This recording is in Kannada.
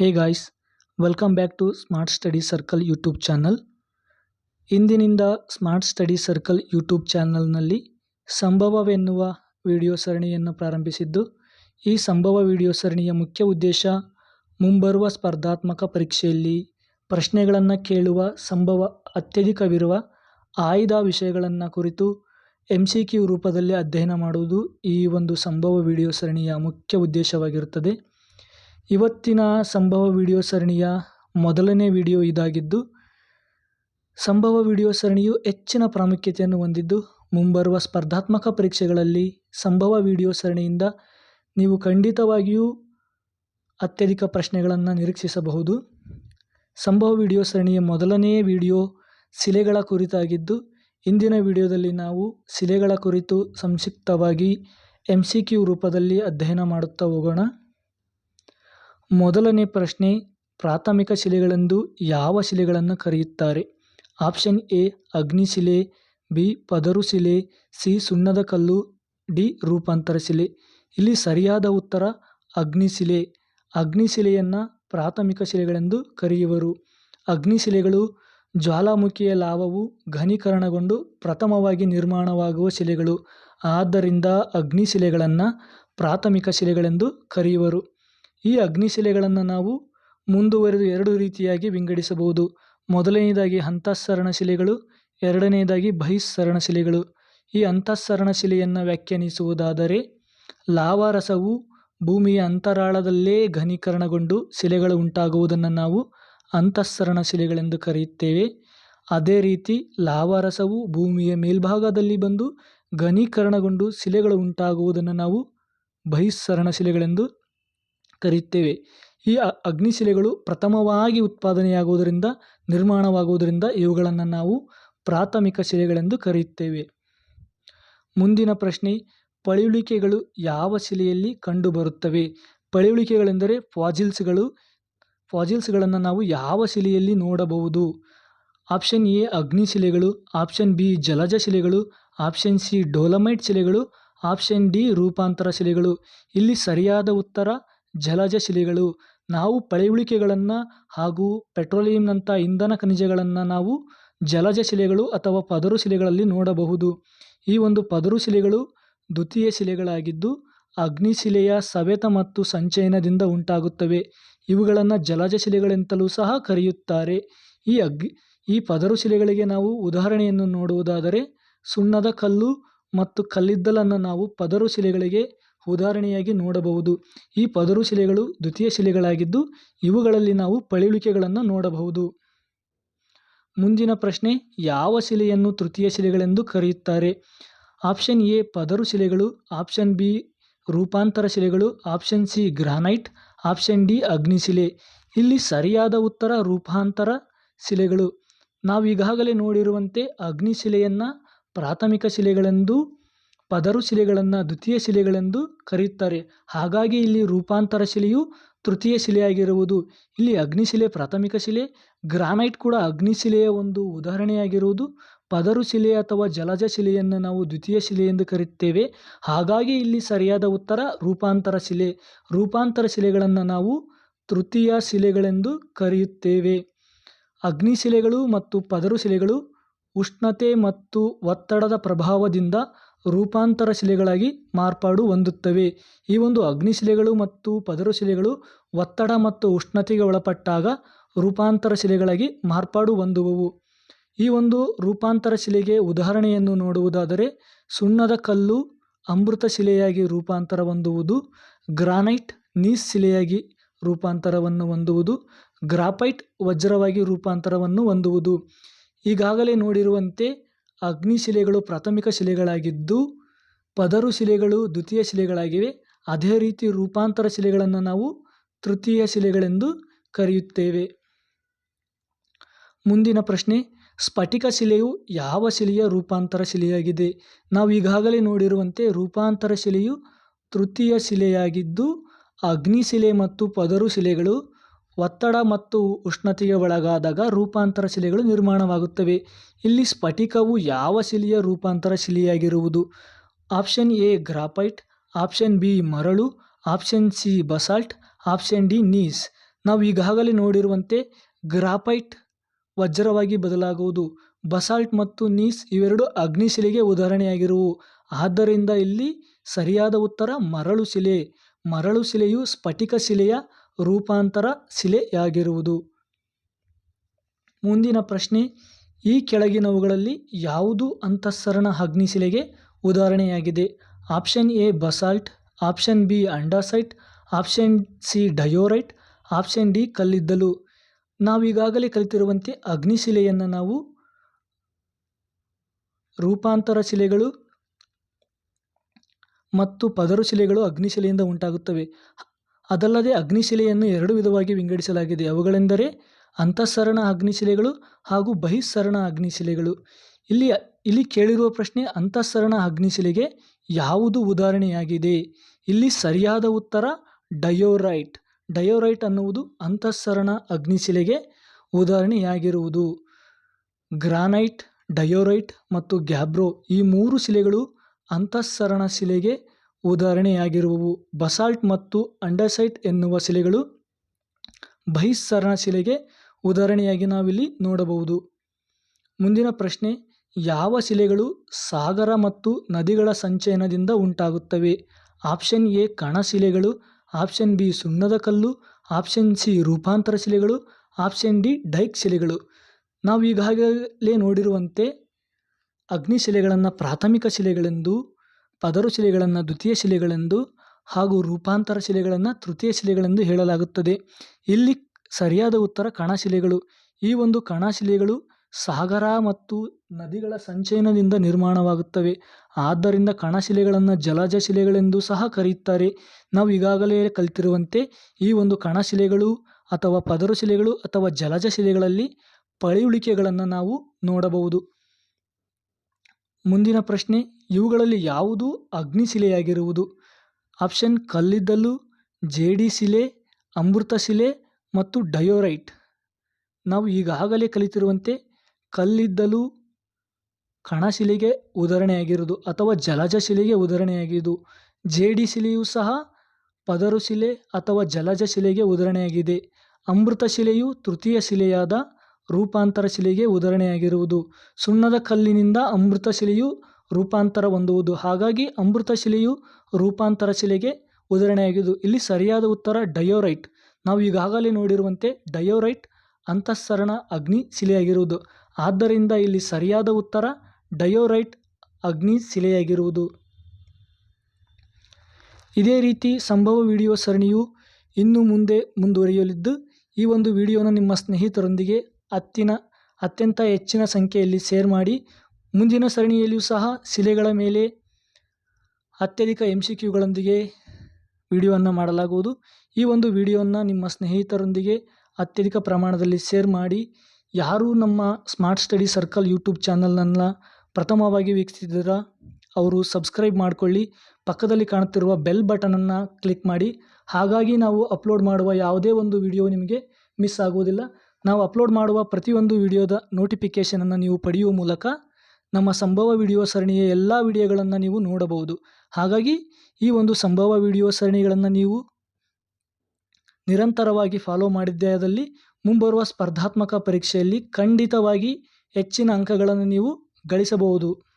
Hey guys welcome back to smart study circle YouTube channel ಇಂದಿನಿಂದ ಸ್ಮಾರ್ಟ್ ಸ್ಟಡಿ ಸರ್ಕಲ್ ಯೂಟ್ಯೂಬ್ ಚಾನಲ್ನಲ್ಲಿ ಸಂಭವವೆನ್ನುವ ವಿಡಿಯೋ ಸರಣಿಯನ್ನು ಪ್ರಾರಂಭಿಸಿದ್ದು, ಈ ಸಂಭವ ವಿಡಿಯೋ ಸರಣಿಯ ಮುಖ್ಯ ಉದ್ದೇಶ ಮುಂಬರುವ ಸ್ಪರ್ಧಾತ್ಮಕ ಪರೀಕ್ಷೆಯಲ್ಲಿ ಪ್ರಶ್ನೆಗಳನ್ನು ಕೇಳುವ, ಸಂಭವ ಅತ್ಯಧಿಕವಿರುವ, ಆಯ್ದ ವಿಷಯಗಳನ್ನು ಕುರಿತು ಎಂ ಸಿ ಕ್ಯೂ ರೂಪದಲ್ಲಿ ಅಧ್ಯಯನ ಮಾಡುವುದು ಈ ಒಂದು ಸಂಭವ ವಿಡಿಯೋ ಸರಣಿಯ ಮುಖ್ಯ ಉದ್ದೇಶವಾಗಿರುತ್ತದೆ. ಇವತ್ತಿನ ಸಂಭವ ವಿಡಿಯೋ ಸರಣಿಯ ಮೊದಲನೇ ವಿಡಿಯೋ ಇದಾಗಿದ್ದು, ಸಂಭವ ವಿಡಿಯೋ ಸರಣಿಯು ಹೆಚ್ಚಿನ ಪ್ರಾಮುಖ್ಯತೆಯನ್ನು ಹೊಂದಿದ್ದು, ಮುಂಬರುವ ಸ್ಪರ್ಧಾತ್ಮಕ ಪರೀಕ್ಷೆಗಳಲ್ಲಿ ಸಂಭವ ವಿಡಿಯೋ ಸರಣಿಯಿಂದ ನೀವು ಖಂಡಿತವಾಗಿಯೂ ಅತ್ಯಧಿಕ ಪ್ರಶ್ನೆಗಳನ್ನು ನಿರೀಕ್ಷಿಸಬಹುದು. ಸಂಭವ ವಿಡಿಯೋ ಸರಣಿಯ ಮೊದಲನೆಯ ವಿಡಿಯೋ ಶಿಲೆಗಳ ಕುರಿತಾಗಿದ್ದು, ಇಂದಿನ ವಿಡಿಯೋದಲ್ಲಿ ನಾವು ಶಿಲೆಗಳ ಕುರಿತು ಸಂಕ್ಷಿಪ್ತವಾಗಿ ಎಂ ಸಿ ಕ್ಯೂ ರೂಪದಲ್ಲಿ ಅಧ್ಯಯನ ಮಾಡುತ್ತಾ ಹೋಗೋಣ. ಮೊದಲನೇ ಪ್ರಶ್ನೆ, ಪ್ರಾಥಮಿಕ ಶಿಲೆಗಳೆಂದು ಯಾವ ಶಿಲೆಗಳನ್ನು ಕರೆಯುತ್ತಾರೆ? ಆಪ್ಷನ್ ಎ ಅಗ್ನಿಶಿಲೆ ಬಿ, ಪದರು ಶಿಲೆ, ಸಿ, ಸುಣ್ಣದ ಕಲ್ಲು, ಡಿ, ರೂಪಾಂತರ ಶಿಲೆ. ಇಲ್ಲಿ ಸರಿಯಾದ ಉತ್ತರ ಅಗ್ನಿಶಿಲೆ ಅಗ್ನಿಶಿಲೆಯನ್ನು ಪ್ರಾಥಮಿಕ ಶಿಲೆಗಳೆಂದು ಕರೆಯುವರು. ಅಗ್ನಿಶಿಲೆಗಳು ಜ್ವಾಲಾಮುಖಿಯ ಲಾವವು ಘನೀಕರಣಗೊಂಡು ಪ್ರಥಮವಾಗಿ ನಿರ್ಮಾಣವಾಗುವ ಶಿಲೆಗಳು. ಆದ್ದರಿಂದ ಅಗ್ನಿಶಿಲೆಗಳನ್ನು ಪ್ರಾಥಮಿಕ ಶಿಲೆಗಳೆಂದು ಕರೆಯುವರು. ಈ ಅಗ್ನಿಶಿಲೆಗಳನ್ನು ನಾವು ಮುಂದುವರೆದು ಎರಡು ರೀತಿಯಾಗಿ ವಿಂಗಡಿಸಬಹುದು. ಮೊದಲನೆಯದಾಗಿ ಅಂತಃಸರಣ ಶಿಲೆಗಳು ಎರಡನೆಯದಾಗಿ ಬಹಿಸ್ಸರಣ ಶಿಲೆಗಳು ಈ ಅಂತಃಸರಣ ಶಿಲೆಯನ್ನು ವ್ಯಾಖ್ಯಾನಿಸುವುದಾದರೆ, ಲಾವಾರಸವು ಭೂಮಿಯ ಅಂತರಾಳದಲ್ಲೇ ಘನೀಕರಣಗೊಂಡು ಶಿಲೆಗಳು ಉಂಟಾಗುವುದನ್ನು ನಾವು ಅಂತಃಸರಣ ಶಿಲೆಗಳೆಂದು ಕರೆಯುತ್ತೇವೆ. ಅದೇ ರೀತಿ ಲಾವಾರಸವು ಭೂಮಿಯ ಮೇಲ್ಭಾಗದಲ್ಲಿ ಬಂದು ಘನೀಕರಣಗೊಂಡು ಶಿಲೆಗಳು ಉಂಟಾಗುವುದನ್ನು ನಾವು ಬಹಿಸ್ಸರಣ ಶಿಲೆಗಳೆಂದು ಕರೆಯುತ್ತೇವೆ. ಈ ಅಗ್ನಿಶಿಲೆಗಳು ಪ್ರಥಮವಾಗಿ ಉತ್ಪಾದನೆಯಾಗುವುದರಿಂದ, ನಿರ್ಮಾಣವಾಗುವುದರಿಂದ ಇವುಗಳನ್ನು ನಾವು ಪ್ರಾಥಮಿಕ ಶಿಲೆಗಳೆಂದು ಕರೆಯುತ್ತೇವೆ. ಮುಂದಿನ ಪ್ರಶ್ನೆ, ಪಳಿಯುಳಿಕೆಗಳು ಯಾವ ಶಿಲೆಯಲ್ಲಿ ಕಂಡುಬರುತ್ತವೆ? ಪಳಿಯುಳಿಕೆಗಳೆಂದರೆ ಫಾಜಿಲ್ಸ್ಗಳು, ಫಾಜಿಲ್ಸ್ಗಳನ್ನು ನಾವು ಯಾವ ಶಿಲೆಯಲ್ಲಿ ನೋಡಬಹುದು? ಆಪ್ಷನ್ ಎ, ಅಗ್ನಿಶಿಲೆಗಳು, ಆಪ್ಷನ್ ಬಿ ಜಲಜ ಶಿಲೆಗಳು ಆಪ್ಷನ್ ಸಿ, ಡೋಲಮೈಟ್ ಶಿಲೆಗಳು, ಆಪ್ಷನ್ ಡಿ, ರೂಪಾಂತರ ಶಿಲೆಗಳು. ಇಲ್ಲಿ ಸರಿಯಾದ ಉತ್ತರ ಜಲಜ ಶಿಲೆಗಳು ನಾವು ಪಳೆಯುಳಿಕೆಗಳನ್ನು ಹಾಗೂ ಪೆಟ್ರೋಲಿಯಂನಂಥ ಇಂಧನ ಖನಿಜಗಳನ್ನು ನಾವು ಜಲಜ ಶಿಲೆಗಳು ಅಥವಾ ಪದರು ಶಿಲೆಗಳಲ್ಲಿ ನೋಡಬಹುದು. ಈ ಒಂದು ಪದರು ಶಿಲೆಗಳು ದ್ವಿತೀಯ ಶಿಲೆಗಳಾಗಿದ್ದು, ಅಗ್ನಿಶಿಲೆಯ ಸವೆತ ಮತ್ತು ಸಂಚಯನದಿಂದ ಉಂಟಾಗುತ್ತವೆ. ಇವುಗಳನ್ನು ಜಲಜ ಶಿಲೆಗಳೆಂತಲೂ ಸಹ ಕರೆಯುತ್ತಾರೆ. ಈ ಅಗ್ನಿ ಈ ಪದರು ಶಿಲೆಗಳಿಗೆ ನಾವು ಉದಾಹರಣೆಯನ್ನು ನೋಡುವುದಾದರೆ, ಸುಣ್ಣದ ಕಲ್ಲು ಮತ್ತು ಕಲ್ಲಿದ್ದಲನ್ನು ನಾವು ಪದರು ಶಿಲೆಗಳಿಗೆ ಉದಾಹರಣೆಯಾಗಿ ನೋಡಬಹುದು. ಈ ಪದರು ಶಿಲೆಗಳು ದ್ವಿತೀಯ ಶಿಲೆಗಳಾಗಿದ್ದು, ಇವುಗಳಲ್ಲಿ ನಾವು ಪಳಿಯುಳಿಕೆಗಳನ್ನು ನೋಡಬಹುದು. ಮುಂದಿನ ಪ್ರಶ್ನೆ, ಯಾವ ಶಿಲೆಯನ್ನು ತೃತೀಯ ಶಿಲೆಗಳೆಂದು ಕರೆಯುತ್ತಾರೆ? ಆಪ್ಷನ್ ಎ ಪದರು ಶಿಲೆಗಳು ಆಪ್ಷನ್ ಬಿ, ರೂಪಾಂತರ ಶಿಲೆಗಳು. Option C, granite. Option D, ಅಗ್ನಿಶಿಲೆ. ಇಲ್ಲಿ ಸರಿಯಾದ ಉತ್ತರ ರೂಪಾಂತರ ಶಿಲೆಗಳು. ನಾವೀಗಾಗಲೇ ನೋಡಿರುವಂತೆ ಅಗ್ನಿಶಿಲೆಯನ್ನು ಪ್ರಾಥಮಿಕ ಶಿಲೆಗಳೆಂದು ಪದರು ಶಿಲೆಗಳನ್ನು ದ್ವಿತೀಯ ಶಿಲೆಗಳೆಂದು ಕರೆಯುತ್ತಾರೆ. ಹಾಗಾಗಿ ಇಲ್ಲಿ ರೂಪಾಂತರ ಶಿಲೆಯು ತೃತೀಯ ಶಿಲೆಯಾಗಿರುವುದು. ಇಲ್ಲಿ ಅಗ್ನಿಶಿಲೆ ಪ್ರಾಥಮಿಕ ಶಿಲೆ, ಗ್ರಾನೈಟ್ ಕೂಡ ಅಗ್ನಿಶಿಲೆಯ ಒಂದು ಉದಾಹರಣೆಯಾಗಿರುವುದು. ಪದರು ಶಿಲೆ ಅಥವಾ ಜಲಜ ಶಿಲೆಯನ್ನು ನಾವು ದ್ವಿತೀಯ ಶಿಲೆ ಎಂದು ಕರೆಯುತ್ತೇವೆ. ಹಾಗಾಗಿ ಇಲ್ಲಿ ಸರಿಯಾದ ಉತ್ತರ ರೂಪಾಂತರ ಶಿಲೆ. ರೂಪಾಂತರ ಶಿಲೆಗಳನ್ನು ನಾವು ತೃತೀಯ ಶಿಲೆಗಳೆಂದು ಕರೆಯುತ್ತೇವೆ. ಅಗ್ನಿಶಿಲೆಗಳು ಮತ್ತು ಪದರು ಶಿಲೆಗಳು ಉಷ್ಣತೆ ಮತ್ತು ಒತ್ತಡದ ಪ್ರಭಾವದಿಂದ ರೂಪಾಂತರ ಶಿಲೆಗಳಾಗಿ ಮಾರ್ಪಾಡು ಹೊಂದುತ್ತವೆ. ಈ ಒಂದು ಅಗ್ನಿಶಿಲೆಗಳು ಮತ್ತು ಪದರು ಶಿಲೆಗಳು ಒತ್ತಡ ಮತ್ತು ಉಷ್ಣತೆಗೆ ಒಳಪಟ್ಟಾಗ ರೂಪಾಂತರ ಶಿಲೆಗಳಾಗಿ ಮಾರ್ಪಾಡು ಹೊಂದುವವು. ಈ ಒಂದು ರೂಪಾಂತರ ಶಿಲೆಗೆ ಉದಾಹರಣೆಯನ್ನು ನೋಡುವುದಾದರೆ, ಸುಣ್ಣದ ಕಲ್ಲು ಅಮೃತ ಶಿಲೆಯಾಗಿ ರೂಪಾಂತರ ಹೊಂದುವುದು, ಗ್ರಾನೈಟ್ ನೀಸ್ ಶಿಲೆಯಾಗಿ ರೂಪಾಂತರವನ್ನು ಹೊಂದುವುದು, ಗ್ರಾಫೈಟ್ ವಜ್ರವಾಗಿ ರೂಪಾಂತರವನ್ನು ಹೊಂದುವುದು. ಈಗಾಗಲೇ ನೋಡಿರುವಂತೆ ಅಗ್ನಿಶಿಲೆಗಳು ಪ್ರಾಥಮಿಕ ಶಿಲೆಗಳಾಗಿದ್ದು, ಪದರು ಶಿಲೆಗಳು ದ್ವಿತೀಯ ಶಿಲೆಗಳಾಗಿವೆ. ಅದೇ ರೀತಿ ರೂಪಾಂತರ ಶಿಲೆಗಳನ್ನು ನಾವು ತೃತೀಯ ಶಿಲೆಗಳೆಂದು ಕರೆಯುತ್ತೇವೆ. ಮುಂದಿನ ಪ್ರಶ್ನೆ, ಸ್ಫಟಿಕ ಶಿಲೆಯು ಯಾವ ಶಿಲೆಯ ರೂಪಾಂತರ ಶಿಲೆಯಾಗಿದೆ? ನಾವು ಈಗಾಗಲೇ ನೋಡಿರುವಂತೆ ರೂಪಾಂತರ ಶಿಲೆಯು ತೃತೀಯ ಶಿಲೆಯಾಗಿದ್ದು, ಅಗ್ನಿಶಿಲೆ ಮತ್ತು ಪದರು ಶಿಲೆಗಳು ಒತ್ತಡ ಮತ್ತು ಉಷ್ಣತೆಗೆ ಒಳಗಾದಾಗ ರೂಪಾಂತರ ಶಿಲೆಗಳು ನಿರ್ಮಾಣವಾಗುತ್ತವೆ. ಇಲ್ಲಿ ಸ್ಫಟಿಕವು ಯಾವ ಶಿಲೆಯ ರೂಪಾಂತರ ಶಿಲೆಯಾಗಿರುವುದು? Option A, graphite. Option B, ಮರಳು. Option C, basalt. Option D, gneiss. ನಾವು ಈಗಾಗಲೇ ನೋಡಿರುವಂತೆ ಗ್ರಾಫೈಟ್ ವಜ್ರವಾಗಿ ಬದಲಾಗುವುದು. ಬಸಾಲ್ಟ್ ಮತ್ತು ನೀಸ್ ಇವೆರಡು ಅಗ್ನಿಶಿಲೆಗೆ ಉದಾಹರಣೆಯಾಗಿರುವು. ಆದ್ದರಿಂದ ಇಲ್ಲಿ ಸರಿಯಾದ ಉತ್ತರ ಮರಳು ಶಿಲೆ. ಮರಳು ಶಿಲೆಯು ಸ್ಫಟಿಕ ಶಿಲೆಯ ರೂಪಾಂತರ ಶಿಲೆಯಾಗಿರುವುದು. ಮುಂದಿನ ಪ್ರಶ್ನೆ, ಈ ಕೆಳಗಿನವುಗಳಲ್ಲಿ ಯಾವುದು ಅಂತಃಸರಣ ಅಗ್ನಿಶಿಲೆಗೆ ಉದಾಹರಣೆಯಾಗಿದೆ? Option A, basalt, option B, andesite, option C, diorite, option D, ಕಲ್ಲಿದ್ದಲು. ನಾವೀಗಾಗಲೇ ಕಲಿತಿರುವಂತೆ ಅಗ್ನಿಶಿಲೆಯನ್ನು ನಾವು ರೂಪಾಂತರ ಶಿಲೆಗಳು ಮತ್ತು ಪದರು ಶಿಲೆಗಳು ಅಗ್ನಿಶಿಲೆಯಿಂದ ಉಂಟಾಗುತ್ತವೆ. ಅದಲ್ಲದೆ ಅಗ್ನಿಶಿಲೆಯನ್ನು ಎರಡು ವಿಧವಾಗಿ ವಿಂಗಡಿಸಲಾಗಿದೆ. ಅವುಗಳೆಂದರೆ ಅಂತಃಸರಣ ಅಗ್ನಿಶಿಲೆಗಳು ಹಾಗೂ ಬಹಿಸ್ಸರಣ ಅಗ್ನಿಶಿಲೆಗಳು. ಇಲ್ಲಿ ಇಲ್ಲಿ ಕೇಳಿರುವ ಪ್ರಶ್ನೆ ಅಂತಃಸರಣ ಅಗ್ನಿಶಿಲೆಗೆ ಯಾವುದು ಉದಾಹರಣೆಯಾಗಿದೆ? ಇಲ್ಲಿ ಸರಿಯಾದ ಉತ್ತರ ಡಯೋರೈಟ್. ಡಯೋರೈಟ್ ಅನ್ನುವುದು ಅಂತಃಸರಣ ಅಗ್ನಿಶಿಲೆಗೆ ಉದಾಹರಣೆಯಾಗಿರುವುದು. ಗ್ರಾನೈಟ್, ಡಯೋರೈಟ್ ಮತ್ತು ಗ್ಯಾಬ್ರೋ ಈ ಮೂರು ಶಿಲೆಗಳು ಅಂತಃಸರಣ ಶಿಲೆಗೆ ಉದಾಹರಣೆಯಾಗಿರುವವು. ಬಸಾಲ್ಟ್ ಮತ್ತು ಅಂಡರ್ಸೈಟ್ ಎನ್ನುವ ಶಿಲೆಗಳು ಬಹಿಸ್ಸರಣ ಶಿಲೆಗೆ ಉದಾಹರಣೆಯಾಗಿ ನಾವಿಲ್ಲಿ ನೋಡಬಹುದು. ಮುಂದಿನ ಪ್ರಶ್ನೆ, ಯಾವ ಶಿಲೆಗಳು ಸಾಗರ ಮತ್ತು ನದಿಗಳ ಸಂಚಯನದಿಂದ ಉಂಟಾಗುತ್ತವೆ? ಆಪ್ಷನ್ ಎ, ಕಣಶಿಲೆಗಳು. ಆಪ್ಷನ್ ಬಿ, ಸುಣ್ಣದ ಕಲ್ಲು. ಆಪ್ಷನ್ ಸಿ, ರೂಪಾಂತರ ಶಿಲೆಗಳು. ಆಪ್ಷನ್ ಡಿ, ಡೈಕ್ ಶಿಲೆಗಳು. ನಾವು ಈಗಾಗಲೇ ನೋಡಿರುವಂತೆ ಅಗ್ನಿಶಿಲೆಗಳನ್ನು ಪ್ರಾಥಮಿಕ ಶಿಲೆಗಳೆಂದು ಪದರು ಶಿಲೆಗಳನ್ನು ದ್ವಿತೀಯ ಶಿಲೆಗಳೆಂದು ಹಾಗೂ ರೂಪಾಂತರ ಶಿಲೆಗಳನ್ನು ತೃತೀಯ ಶಿಲೆಗಳೆಂದು ಹೇಳಲಾಗುತ್ತದೆ. ಇಲ್ಲಿ ಸರಿಯಾದ ಉತ್ತರ ಕಣಶಿಲೆಗಳು. ಈ ಒಂದು ಕಣಶಿಲೆಗಳು ಸಾಗರ ಮತ್ತು ನದಿಗಳ ಸಂಚಯನದಿಂದ ನಿರ್ಮಾಣವಾಗುತ್ತವೆ. ಆದ್ದರಿಂದ ಕಣಶಿಲೆಗಳನ್ನು ಜಲಜ ಶಿಲೆಗಳೆಂದು ಸಹ ಕರೆಯುತ್ತಾರೆ. ನಾವು ಈಗಾಗಲೇ ಕಲಿತಿರುವಂತೆ ಈ ಒಂದು ಕಣಶಿಲೆಗಳು ಅಥವಾ ಪದರು ಶಿಲೆಗಳು ಅಥವಾ ಜಲಜ ಶಿಲೆಗಳಲ್ಲಿ ಪಳೆಯುಳಿಕೆಗಳನ್ನು ನಾವು ನೋಡಬಹುದು. ಮುಂದಿನ ಪ್ರಶ್ನೆ, ಇವುಗಳಲ್ಲಿ ಯಾವುದು ಅಗ್ನಿಶಿಲೆಯಾಗಿರುವುದು ಆಪ್ಷನ್, ಕಲ್ಲಿದ್ದಲು, ಜೇಡಿ ಶಿಲೆ, ಅಮೃತ ಶಿಲೆ ಮತ್ತು ಡಯೋರೈಟ್. ನಾವು ಈಗಾಗಲೇ ಕಲಿತಿರುವಂತೆ ಕಲ್ಲಿದ್ದಲು ಕಣಶಿಲೆಗೆ ಉದಾಹರಣೆಯಾಗಿರುವುದು ಅಥವಾ ಜಲಜ ಶಿಲೆಗೆ ಉದಾಹರಣೆಯಾಗಿದ್ದು ಜೇಡಿ ಶಿಲೆಯೂ ಸಹ ಪದರು ಶಿಲೆ ಅಥವಾ ಜಲಜ ಶಿಲೆಗೆ ಉದಾಹರಣೆಯಾಗಿದೆ. ಅಮೃತ ಶಿಲೆಯು ತೃತೀಯ ಶಿಲೆಯಾದ ರೂಪಾಂತರ ಶಿಲೆಗೆ ಉದಾಹರಣೆಯಾಗಿರುವುದು ಸುಣ್ಣದ ಕಲ್ಲಿನಿಂದ ಅಮೃತ ಶಿಲೆಯು ರೂಪಾಂತರ ಹೊಂದುವುದು. ಹಾಗಾಗಿ ಅಮೃತ ಶಿಲೆಯು ರೂಪಾಂತರ ಶಿಲೆಗೆ ಉದಾಹರಣೆಯಾಗಿದ್ದು ಇಲ್ಲಿ ಸರಿಯಾದ ಉತ್ತರ ಡಯೋರೈಟ್. ನಾವು ಈಗಾಗಲೇ ನೋಡಿರುವಂತೆ ಡಯೋರೈಟ್ ಅಂತಃಸರಣ ಅಗ್ನಿ ಶಿಲೆಯಾಗಿರುವುದು. ಆದ್ದರಿಂದ ಇಲ್ಲಿ ಸರಿಯಾದ ಉತ್ತರ ಡಯೋರೈಟ್ ಅಗ್ನಿ ಶಿಲೆಯಾಗಿರುವುದು. ಇದೇ ರೀತಿ ಸಂಭವ ವಿಡಿಯೋ ಸರಣಿಯು ಇನ್ನು ಮುಂದೆ ಮುಂದುವರಿಯಲಿದ್ದು, ಈ ಒಂದು ವಿಡಿಯೋನ ನಿಮ್ಮ ಸ್ನೇಹಿತರೊಂದಿಗೆ ಹತ್ತಿನ, ಅತ್ಯಂತ ಹೆಚ್ಚಿನ ಸಂಖ್ಯೆಯಲ್ಲಿ ಸೇರ್ ಮಾಡಿ, ಮುಂದಿನ ಸರಣಿಯಲ್ಲಿಯೂ ಸಹ ಶಿಲೆಗಳ ಮೇಲೆ ಅತ್ಯಧಿಕ ಎಂ ಸಿ ಕ್ಯೂಗಳೊಂದಿಗೆ ವಿಡಿಯೋವನ್ನು ಮಾಡಲಾಗುವುದು. ಈ ಒಂದು ವಿಡಿಯೋವನ್ನು ನಿಮ್ಮ ಸ್ನೇಹಿತರೊಂದಿಗೆ ಅತ್ಯಧಿಕ ಪ್ರಮಾಣದಲ್ಲಿ ಶೇರ್ ಮಾಡಿ, ಯಾರು ನಮ್ಮ ಸ್ಮಾರ್ಟ್ ಸ್ಟಡಿ ಸರ್ಕಲ್ ಯೂಟ್ಯೂಬ್ ಚಾನಲನ್ನು ಪ್ರಥಮವಾಗಿ ವೀಕ್ಷಿಸಿದ್ರ, ಅವರು ಸಬ್ಸ್ಕ್ರೈಬ್ ಮಾಡಿಕೊಳ್ಳಿ, ಪಕ್ಕದಲ್ಲಿ ಕಾಣುತ್ತಿರುವ ಬೆಲ್ ಬಟನನ್ನು ಕ್ಲಿಕ್ ಮಾಡಿ. ಹಾಗಾಗಿ ನಾವು ಅಪ್ಲೋಡ್ ಮಾಡುವ ಯಾವುದೇ ಒಂದು ವಿಡಿಯೋ ನಿಮಗೆ ಮಿಸ್ ಆಗುವುದಿಲ್ಲ. ನಾವು ಅಪ್ಲೋಡ್ ಮಾಡುವ ಪ್ರತಿಯೊಂದು ವಿಡಿಯೋದ ನೋಟಿಫಿಕೇಷನನ್ನು ನೀವು ಪಡೆಯುವ ಮೂಲಕ ನಮ್ಮ ಸಂಭವ ವಿಡಿಯೋ ಸರಣಿಯ ಎಲ್ಲ ವಿಡಿಯೋಗಳನ್ನು ನೀವು ನೋಡಬಹುದು. ಹಾಗಾಗಿ ಈ ಒಂದು ಸಂಭವ ವಿಡಿಯೋ ಸರಣಿಗಳನ್ನು ನೀವು ನಿರಂತರವಾಗಿ ಫಾಲೋ ಮಾಡಿದ್ದಾದಲ್ಲಿ ಮುಂಬರುವ ಸ್ಪರ್ಧಾತ್ಮಕ ಪರೀಕ್ಷೆಯಲ್ಲಿ ಖಂಡಿತವಾಗಿ ಹೆಚ್ಚಿನ ಅಂಕಗಳನ್ನು ನೀವು ಗಳಿಸಬಹುದು.